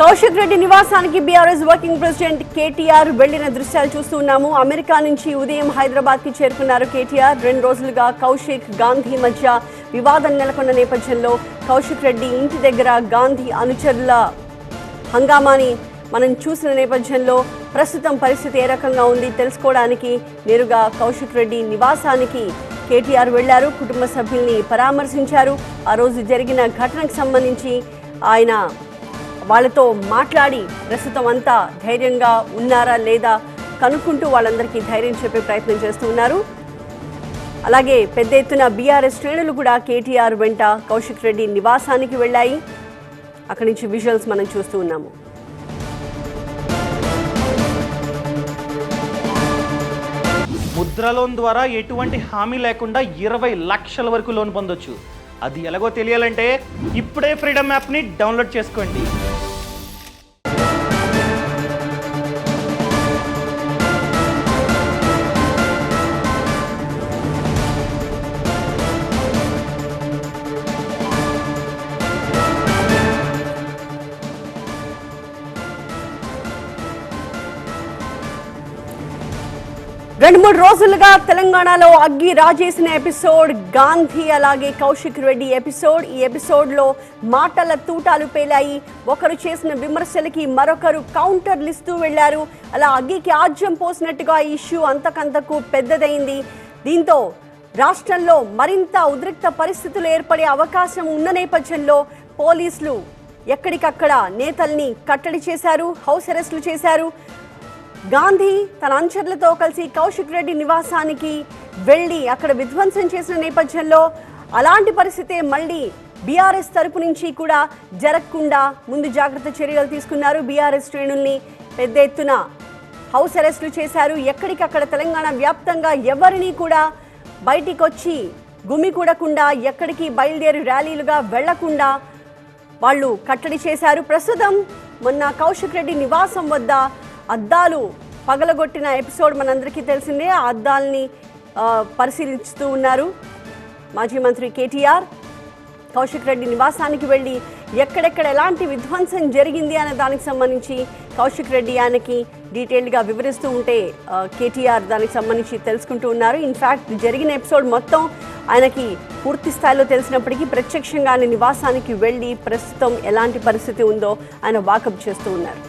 కౌశిక్ రెడ్డి నివాసానికి BRS working president KTR వెళ్ళిన దృశ్యాలు చూస్తున్నాము అమెరికా నుంచి ఉదయం హైదరాబాద్కి చేరుకున్నారు కేటీఆర్. రెండు రోజులుగా కౌశిక్ గాంధీ మధ్య వివాదం నెలకొన్న నేపథ్యంలో కౌశిక్ రెడ్డి ఇంటి దగ్గర గాంధీ అనుచరుల హంగామాని మనం చూసిన నేపథ్యంలో ప్రస్తుతం పరిస్థితి ఏ రకంగా ఉంది తెలుసుకోవడానికి నేరుగా కౌశిక్ రెడ్డి నివాసానికి కేటీఆర్ వెళ్ళారు కుటుంబ సభ్యుల్ని పరామర్శించారు. ఆ రోజు జరిగిన ఘటనకు సంబంధించి ఆయన వాళ్ళతో మాట్లాడి ప్రస్తుతం అంతా ధైర్యంగా ఉన్నారా లేదా కనుక్కుంటూ వాళ్ళందరికీ ధైర్యం చెప్పే ప్రయత్నం చేస్తూ ఉన్నారు. అలాగే పెద్ద ఎత్తున బీఆర్ఎస్ శ్రేణులు కూడా కేటీఆర్ వెంట కౌశిక్ రెడ్డి నివాసానికి వెళ్ళాయి. అక్కడి నుంచి విజువల్స్ మనం చూస్తూ ఉన్నాము. ముద్ర లోన్ ద్వారా ఎటువంటి హామీ లేకుండా ఇరవై లక్షల వరకు లోన్ పొందొచ్చు. అది ఎలాగో తెలియాలంటే ఇప్పుడే ఫ్రీడమ్ యాప్ని డౌన్లోడ్ చేసుకోండి. రెండు మూడు రోజులుగా తెలంగాణలో అగ్గి రాజేసిన ఎపిసోడ్ గాంధీ అలాగే కౌశిక్ రెడ్డి ఎపిసోడ్. ఈ ఎపిసోడ్లో మాటల తూటాలు పేలాయి. ఒకరు చేసిన విమర్శలకి మరొకరు కౌంటర్లు ఇస్తూ వెళ్ళారు అలా అగ్గికి ఆజ్యం పోసినట్టుగా ఈ ఇష్యూ అంతకంతకు పెద్దదైంది. దీంతో రాష్ట్రంలో మరింత ఉద్రిక్త పరిస్థితులు ఏర్పడే అవకాశం ఉన్న నేపథ్యంలో పోలీసులు ఎక్కడికక్కడ నేతల్ని కట్టడి చేశారు హౌస్ అరెస్టులు చేశారు. గాంధీ తన అనుచరులతో కలిసి కౌశిక్ రెడ్డి నివాసానికి వెళ్ళి అక్కడ విధ్వంసం చేసిన నేపథ్యంలో అలాంటి పరిస్థితే మళ్ళీ బీఆర్ఎస్ తరపు నుంచి కూడా జరగకుండా ముందు జాగ్రత్త చర్యలు తీసుకున్నారు బీఆర్ఎస్ శ్రేణుల్ని పెద్ద ఎత్తున హౌస్ అరెస్టులు చేశారు. ఎక్కడికక్కడ తెలంగాణ వ్యాప్తంగా ఎవరిని కూడా బయటికి వచ్చి గుమికూడకుండా ఎక్కడికి బయలుదేరి ర్యాలీలుగా వెళ్ళకుండా వాళ్ళు కట్టడి చేశారు. ప్రస్తుతం మొన్న కౌశిక్ రెడ్డి నివాసం వద్ద అద్దాలు పగలగొట్టిన ఎపిసోడ్ మనందరికీ తెలిసిందే. ఆ అద్దాల్ని పరిశీలిస్తూ ఉన్నారు మాజీ మంత్రి కేటీఆర్. కౌశిక్ రెడ్డి నివాసానికి వెళ్ళి ఎక్కడెక్కడ ఎలాంటి విధ్వంసం జరిగింది అనే దానికి సంబంధించి కౌశిక్ రెడ్డి ఆయనకి డీటెయిల్డ్గా వివరిస్తూ ఉంటే కేటీఆర్ దానికి సంబంధించి తెలుసుకుంటూ ఉన్నారు. ఇన్ఫ్యాక్ట్ జరిగిన ఎపిసోడ్ మొత్తం ఆయనకి పూర్తి స్థాయిలో తెలిసినప్పటికీ ప్రత్యక్షంగా ఆయన నివాసానికి వెళ్ళి ప్రస్తుతం ఎలాంటి పరిస్థితి ఉందో ఆయన వాకప్ చేస్తూ ఉన్నారు.